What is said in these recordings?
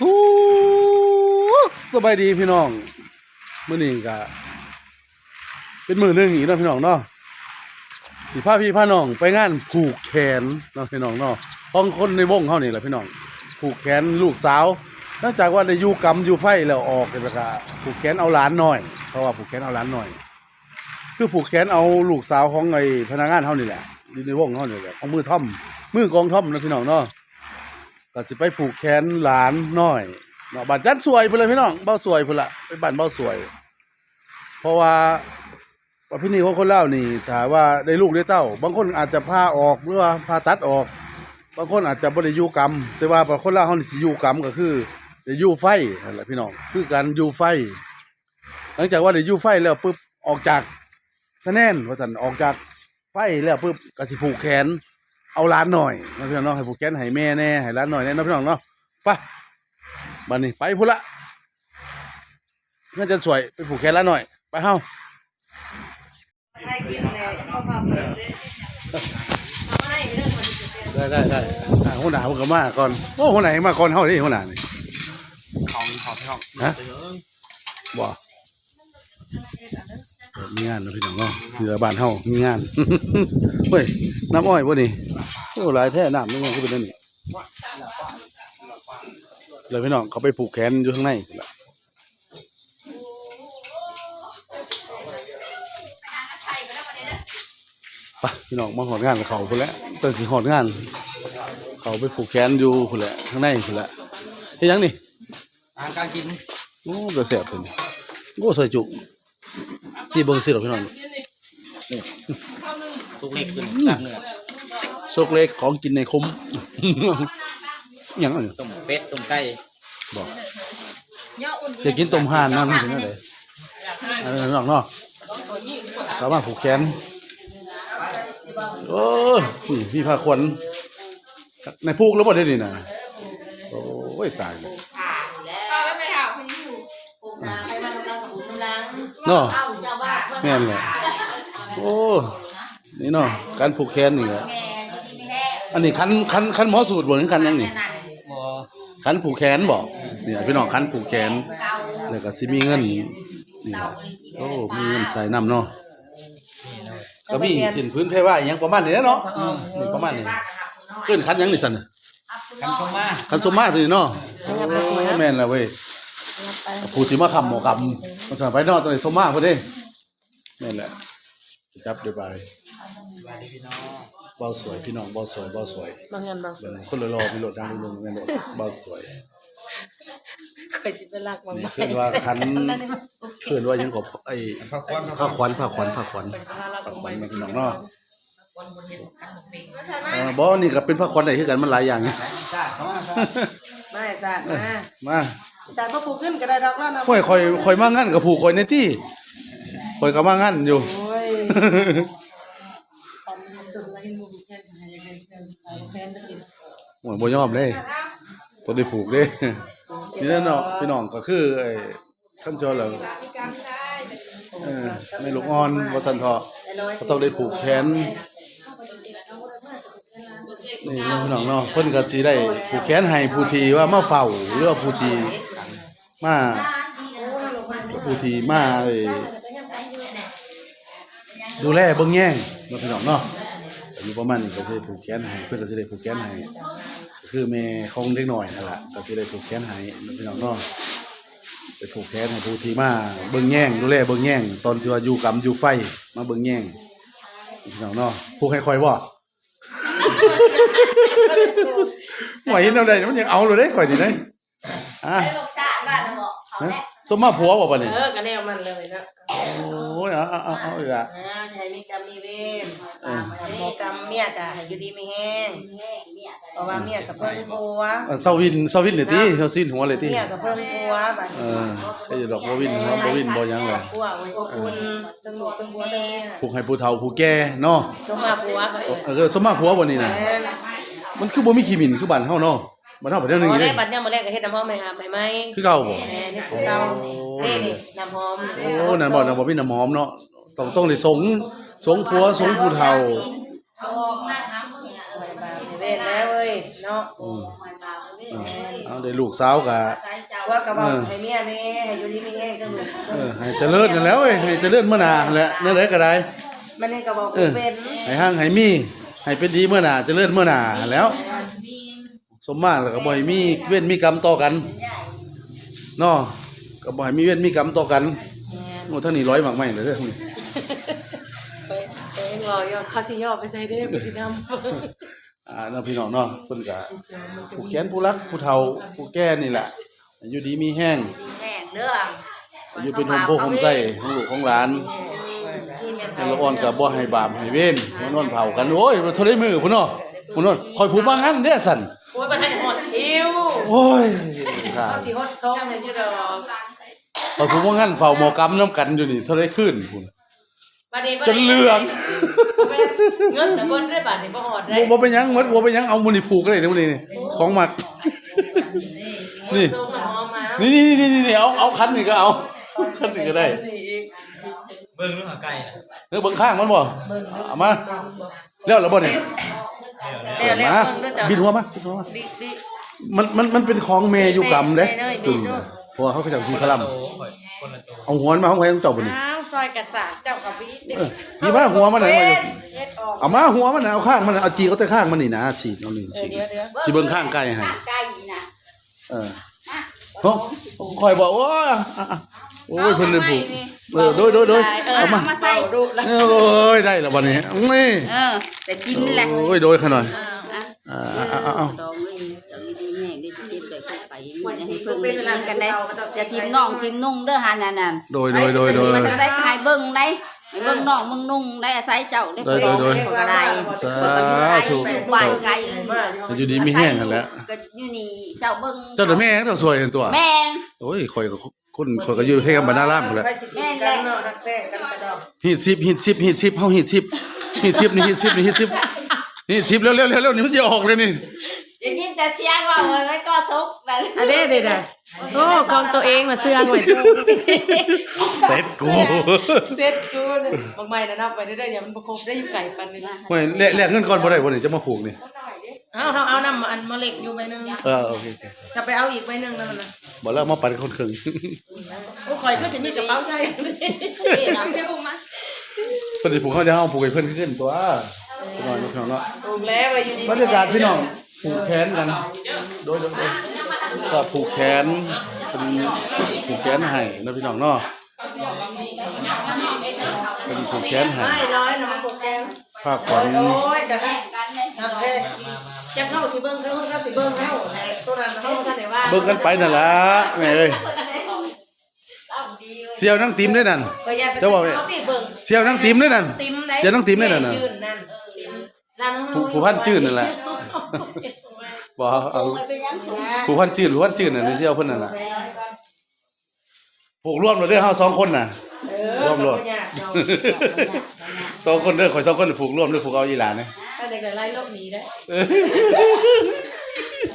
สู้สบายดีพี่น้องมื้อนี้ก็เป็นมือหนึ่งอีกเนาะพี่น้องเนาะสิพาพี่พาน้องไปงานผูกแขนเนาะพี่น้องเนาะของคนในวงเฮานี่แหละพี่น้อง ผูกแขนลูกสาวเนื่องจากว่าได้ยูกรรมยูไฟแล้วออกแล้วก็ผูกแขนเอาหลานหน้อย เพราะว่าผูกแขนเอาหลานหน้อย คือผูกแขนเอาลูกสาวของไอ้พนักงานเฮานี่แหละอยู่ในวงเฮานี่แหละของมือท่อมมือกองท่อมนะพี่น้องเนาะ ก็สิไปผูกแขนหลานน้อยเนาะบ้านจันสวยพุ่นเลยพี่น้องเบ้าสวยพุ่นละไปบ้านเบ้าสวย เพราะว่าว่าพี่นี่ของคนเล่าวนี่ถามว่าได้ลูกได้เต้า บางคนอาจจะพาออกหรือว่าพาตัดออก บางคนอาจจะบ่ได้อยู่กรรม แต่ว่าบางคนเล่าวเขานี่สิยูกรรมก็คือได้อยู่ไฟนั่นแหละพี่น้องคือการยูไฟ หลังจากว่าได้ยูไฟแล้วปุ๊บออกจากสะแนนว่าซั่นออกจากไฟแล้วปุ๊บก็สิผูกแขน เอาหล้านหน่อยนะพี่น้องเนาะให้ผูกแขนให้แม่แน่ให้หล้านหน่อยแน่เนาะพี่น้องเนาะไปบัดนี้ไปพุ่นละน่าจะสวยไปผูกแขนหล้านหน่อย ไปเฮาให้กินแล้วเข้ามาเลยเอามาให้เรื่องมันจะเป็นได้ได้ได้อ่าหัวหน้าเพิ่นก็มาก่อนโอ้หัวหน้ามาก่อนเฮาเด้หัวหน้านี่ของของพี่น้องฮะบ่เออมีงานเนาะพี่น้องเนาะคือบ้านเฮามีงานเฮ้ยน้ำอ้อยบ่นี่ โอ้หลายแท้น้ำนี่มันคือเป็นนั่นนี่เลยพี่น้องเขาไปผูกแขนอยู่ข้างในพุ่นล่ะไปพี่น้องมาหอดงานกับเขาพุ่นแหล้วตั้งสิหอดงาน เขาไปผูกแขนอยู่พุ่นแหละข้างในพุ่นแหละเฮ็ดหยังนี่อาหารการกินโอ้ก็แซ่บเพิ่นโอ้ซอยจุที่เบิ่งสิหรอกพี่น้องตุกเล็กขึ้นจากเนื้อ ซกเล็กของกินในคุ้มหยังอันนี้ต้มเป็ดต้มไก่บอกเนาะอุ่นจะกินต้มห่านนั่นถึงอะไรอันนั้นน้องเนาะสามารถผูกแขนโอ้ยนี่พี่พาขวัญในพูกแล้วบ่ได้นี่นะโอ้ยตายเลยเอาไว้ไม่เอาคนนี้อยู่ปลูกนาให้มันกำลังปลูกกำลังเนาะเอาเจ้าว่าแม่นเลยโอ้นี่เนาะการผูกแขนนี่แหละ อันนี้คันคันคันหมอสูตรบ่หรือคันหยังนี่บ่คันผูกแขนบอกเนี่ยพี่น้องคันผูกแขนแล้วก็สิมีเงินนี่แหละโอ้มีเงินใส่น้ำเนาะก็มีสินพื้นเพว่าอหยังประมาณนี้เนาะนี่ประมาณนี้ขึ้นคันหยังนี่สั่นน่ะกันชมมาคันสมมาถือเนาะโอ้แม่นแล้วเว้ยผู้ที่มาคำหมอกำมันสั่นไปเนาะตอนนี้สมมาพอดีแม่นแหละจับเดี๋ยวไปสวัสดีพี่น้อง เบาสวยพี่น้องเบาสวยเบาสวยบางงานบางเบิ่งคนรอๆมีรถดังลุงๆแม่นบ่เบาสวยเคยสิเป็นรักบางนี่ขึ้นว่าคันขึ้นว่าหยังก็ไอ้ข้าวควันผ้าขวัญผ้าขวัญผ้าขวัญผ้าขวัญมาพี่น้องเนาะเออบ่นี่ก็เป็นผ้าขวัญได้คือกันมันหลายอย่างไงชาติเขามาซะไม่สาดมามาสาดพระปลูกขึ้นก็ได้ดอกแล้วนะค่อยค่อยค่อยมางั้นกับผูกค่อยในที่ค่อยก็มางั้นอยู่ ไรมูแค่ไหนโบ่ยอมเลยต้องได้ผูกเด้นี่แหละเนพี่น้องก็คือไอ้ขั้นจอแล้วเออในลูกอ่อนว่าซั่นเถาะก็ต้องได้ผูกแขนนี่เนาะพี่น้องเนาะเพิ่นก็สิได้ผูกแขนให้ผู้ทีว่ามาเฝ้าหรือว่าผู้ทีมาผู้ทีมาเอ้ยดูแลเบิ่งแย่งเนาะพี่น้องเนาะ อายุประมาณนี้ก็สิได้ผูกแขนให้เพิ่อนก็สิได้ผูกแขนให้ก็คือแม่ของเด็กน้อยนั่นล่ะก็สิได้ผูกแขนให้เนาะพี่น้องเนาะไปผูกแขนให้ผู้ที่มาเบิ่งแย่งดูแลเบิ่งแย่งตอนที่ว่าอยู่กรรมอยู่ไฟมาเบิ่งแย่งพี่น้องเนาะผูกให้ข่อยบ่ไหวเห็นเอาได้มันยังเอาเลยเด้ข่อยนี่เด้อะลูกชาบ้านเราบอกเขาแหละ สมมาผัวบ่บัดนี้เออก็แนวมันเลยนะโอ้ยเอาเอาเอาเอาอีกละอ่าให้มีกรรมมีเวรหมอกรรมเมียก็ให้อยู่ดีไม่แห้งแห้งเมียเพราะว่าเมียกับเพิ่นผัวอันเซาวินเซาวินเลยติเซาซินหัวเลยติเมียกับเพิ่นผัวบัดเออใช่อยู่ดอกบ่วินหัวบ่วินบ่หยังเลยผัวไว้อบอุ่นทั้งลูกทั้งผัวทั้งเมียผูกให้ผู้เฒ่าผู้แก่เนาะสมมาผัวก็เออสมมาผัวบ่นี่น่ะแม่นมันคือบ่มีขี้หมิ่นคือบ้านเฮาเนาะ บ้านเฮาบ่ได้บ่นึงได้เด้บัดยามมื้อแรกก็เฮ็ดน้ำหอมให้อาบให้ไหมคือเก่าบ่ แม่นี่คือเก่านี่นี่น้ำหอมโอ้นั่นบ่นั่นบ่มีน้ำหอมเนาะต้องต้องได้สงสงผัวสงผู้เฒ่าเขาบอกมากน้ำเนี่ยเออไปบาปไปเวรแล้วเว้ยเนาะอืมมาบาปเลยเอาได้ลูกสาวก็ใส่เจ้าว่าก็บอกให้เมียแน่ให้อยู่ดีมีแห้งจังลูกเออให้เจริญนั่นแหล้วเว้ยให้เจริญเมื่อหน้านั่นแหละนั่นแหละก็ได้ มันนี่ก็บอกเออเป็นให้ห้างให้มีให้เป็นดีเมื่อหน้าเจริญเมื่อหน้านั่นแหล้ว สมมาตรแล้วก็บ่ให้มีเว้นมีกรรมต่อกันเนาะก็บ่ให้มีเว้นมีกรรมต่อกันโอ้ท่างนี้ร้อยหมากไหมเลยเด้อท่างนี้ไปไปงอยอเขาสิย่อไปใส่เด้อไปสินำอ่าเนาะพี่น้องเนาะเพิ่นก็ผู้แขนผู้รักผู้เฒ่าผู้แก่นี่แหละอยู่ดีมีแห้งแห้งเด้ออยู่เป็นโฮมโพโฮมไส้ของลูกของหลานที่แม่นให้ละอ่อนก็บ่ให้บาปให้เว้นมานอนเผากันโอ้ยเท่าได้มือพุ่นเนาะพุ่นเนาะคอยผู้มางั้นเด้อสั่นโอ้ยบ่ทันหดคิวโอ้ยค่ะเขาสิหดซ้อมให้อยู่ดอกคอยผู้มางั้นเฝ้าหมอกรรมนํกันอยู่นี่เท่าได้ขึ้นพุ่นบัดนี้บ่จได้นเหลืองเงินน่ะเบิดได้บาดนี้บ่ฮอดได้บ่บ่เป็นหยังหมดบ่เป็นหยังเอามื้อนี้ผูกก็ได้เด้อมื้อนี้นี่ของมัก นี่ส่งน้ำหอมมานี่นี่นี่นี่นี่เอาเอาคันนี่ก็เอาคันนี่ก็ได้นี่อีกเบิ่งลูกหาไก่นะเออเบิ่งข้างมันบ่เอามาแล้วแล้วบ่เนี่ย เดี๋ยวเรียกมาเบิ่งเด้อจ้ะ บิดหัวมาบิดหัวมาดิดิมันมันมันเป็นของเมอยู่กรรมเด้ไปเลยจุ่มไปเลยเพราะว่าเขาก็จะมีคลัมโตข่อยคนละโตเอาหัวมันมาของใครต้องเจ้าบ่นี่ อ้าวซอยกัดสากเจ้ากับวิเออนี่มาหัวมันน่ะมาอยู่ เฮ็ดออกเอามาหัวมันน่ะเอาข้างมันน่ะเอาจีเอาแต่ข้างมันนี่นะฉีกเอานี่เออฉีกเดี๋ยวเดี๋ยวสิเบิ่งข้างไก่ให้ข้างไก่นะเออมาเฮ้ยคอยบอกว่าอะอะโอ้ยเพิ่นได้ผูกเออโดยโดยโดยเออเอามา มาใส่ดูแล้วเออโอ้ยได้แล้วบัดนี้นี่เออ แต่กินแหละโอ้ยโดยขน่อยอะ อ่าอ่าอ่าอ่าดองเลยดองดีแม่ได้กินแบบไปมีให้เพิ่งได้กินกันได้จะทีมน้องทีมนุ่งเด้อหานั่นน่ะโดยโดยโดยโดย มันจะได้ให้เบิ่งได้ให้เบิ่งน้องมึงนุ่งได้อาศัยเจ้าได้โดยโดยโดย เพิ่นก็ได้สาเพิ่นก็อยู่ไกลธุอยู่บ้านไกลอยู่ดีมีแห้งกันแหล้วก็อยู่นี่เจ้าเบิ่งเจ้าแต่แม่เจ้าสวยเห็นตัว แม่ โอ้ยข่อยก็คนข่อยก็อยู่ให้กันบรรณารามพุ่นแหละไปสิทีกันเนาะหักแป้งกันกระดอกฮีดซิบฮีดซิบฮีดซิบเฮาฮีดซิบฮีดซิบนี่ฮีดซิบนี่ฮีดซิบ ฮีดซิบเร็วเร็วเร็วเร็วนี่มันจะออกเลยนี่อย่างนี้จะเชียร์ว่าเอ้ยก็ซุกแบบอันนี้เด็ดอะโอ้ของตัวเองมาเสื่องไว้ตู้เสร็จกูเซ็ตกูเนี่ยบางใหม่นะนับไปเรื่อยๆอย่ามันประคบได้อยู่ไก่ปันนี่นะไม่แลกแลกเงินก่อนบ่ได้บ่นี่จะมาผูกนี่เอาเอาเอาน้ำอันมะเล็กอยู่ใบหนึงเออโอเคโอเคจะไปเอาอีกใบหนึงนั่นน่ะบ่แล้วมาปันคนครึ่งโอ้ข่อยก็จะมีกระเป๋าใส่เพิ่นสิผูกเขาจะเฮาผูกให้เพิ่นขึ้นตัว พี่น้องพี่น้องเนาะถูกแล้วไปอยู่ดีบรรยากาศพี่น้องผูกแขนกัน โดยโดยโดยก็ผูกแขนเป็นผูกแขนให้นะพี่น้องเนาะเป็นผูกแขนให้ไม่ร้อยนะมันโปรแกรมผ้าขโอ้วัญยโอ้ยจะให้หักแท้จะเข้าสิเบิ่งเข้าเข้าสิเบิ่งเข้าแต่ตัวนั้นเข้าท่านไหนว่าเบิ่งกันไปนั่นล่ะแม่เอ้ยเสี่ยวนั่งติมได้นั่นก็อย่าเจ้าว่าไว้เอาสิเบิ่งเสี่ยวนั่งติมได้นั่นติมได้อย่าต้องติ่มได้นั่นน่ะจืดนั่น ร้านน้องผู้ผู้พันจื้นนั่นแหละบ่เอาไปเป็นยังถูกผู้พันจื้นผู้พันจื้นน่ะนี่เสี่ยวเพิ่นนั่นน่ะผูกร่วมเราเด้อเฮาสองคนน่ะเออร่วมโลดบ่ยากเนาะสองคนเด้อข่อยสองคนผูกร่วมเด้อผูกเอาอีหลานนะถ้าเด็กไล่ลบหนีได้เออ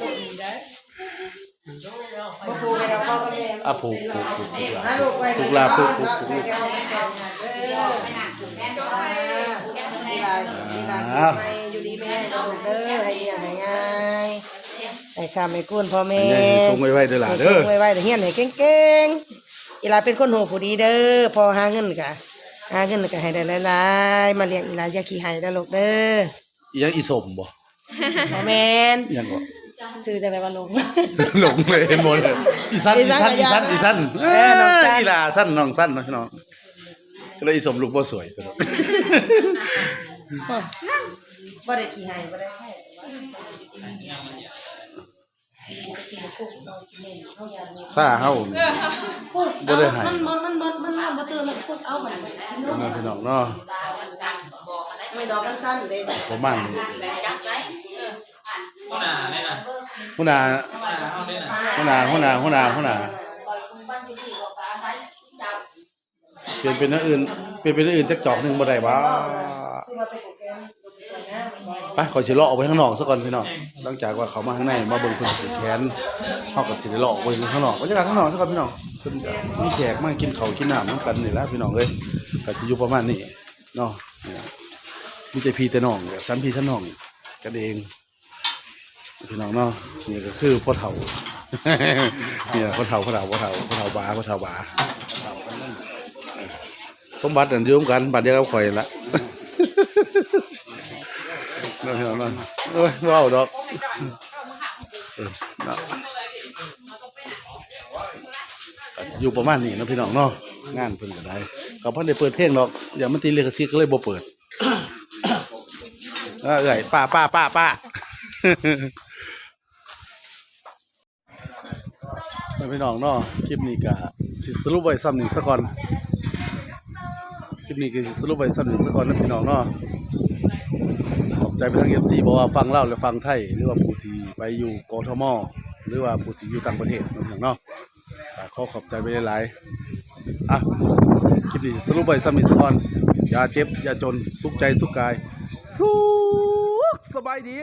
ลบหนีได้บ่ครูให้เราเข้าก็แม่อะผูกผูกผูกผูกหลาหานลูกไว้ผูกลาผูกผูกผูก มีลายมีลายให้อยู่ดีไม่ให้เราลูกเด้อให้เลี้ยงให้ง่ายให้ข้ามให้คุณพ่อแม่อันนี้ส่งไว้ไว้เด้อหล่ะเด้อไว้ไว้เฮียนให้เก่งๆอีหลาเป็นคนหูผู้ดีเด้อพอหาเงินก็หาเงินก็ให้ได้หลายๆมาเลี้ยงอีหลาอย่าขี้ให้เด้อลูกเด้ออีหยังอีสมบ่พ่อแม่นอีหยังบ่ชื่อจังได๋ว่าลงหลงเลยหมดเลยอีสันอีอีสัสันนอีสันกับยาอีสันเออน้องสันอีหลาสันน้องสันเนาะพี่น้องก็เลยอีสมลูกบ่สวยซะดอก บ่ได้ขี้ให้บ่ได้ให้ซ่าเฮาบ่ได้ให้มันมันมันมันมันบ่ตื่นแล้วพูดเอาบัดนั้นพี่น้องเนาะไม่ดอกกันสั้นเด้ประมาณนี้หัวหน้าเนี่ยนะหัวหน้าหัวหน้าหัวหน้าหัวหน้าหัวหน้าเปลี่ยนเป็นอื่นเปลี่ยนเป็นอื่นจักจอกหนึงบ่ได้บ่ ไปขอสิเลาะออกไปข้างนอกซะก่อนพี่น้องหลังจากว่าเขามาข้างในมาเบิ่งเพิ่นผูกแขนเฮาก็สิเลาะออกไปข้างนอกบรรยากาศข้างนอกซะก่อนพี่น้องเพิ่นมีแขกมากินข้าวกินน้ำนํกันนี่แหละพี่น้องเอ้ยก็สิอยู่ประมาณนี้เนาะมีแต่พี่แต่น้องแบบซ้ำพี่ท่านน้องกันเองพี่น้องเนาะนี่ก็คือพ่อเฒ่าเนี่ยคนเฒ่าคนเฒ่าคนเฒ่าคนเฒ่าบาคนเฒ่าบาสมบัติอันเดียวกันบัตรเดียวกับข่อยละ นั่นพี่น้องนั่นเอ้ยว้าวดอกอยู่ประมาณนี้นะพี่น้องเนาะงานเพิ่นก็ได้ก็เพิ่นได้เปิดเพลงหรอกอย่ามันตีเลขสิทธิ์ก็เลยบ่เปิดเอ้ยป้าป้าป้าป้าพี่น้องเนาะคลิปนี้ก็สิสรุปไว้ซ้ำหนี่ซะก่อน ปนี้ก็สิสรุปไว้ซ้นี่ซะก่อนนะพี่น้องเนาะขอบใจไปทาง FC บอกว่าฟังเล่าและฟังไทย หรือว่าผู้ที่ไปอยู่กทมหรือว่าผู้ที่อยู่ต่างประเทศนะพี่น้องเนาะขอขอบใจไปหลายๆอะคลิปนี้สรุปไว้ซ้นี่ซะก่อนอย่าเจ็บอย่าจนสุขใจสุขกาย สุขสบายดี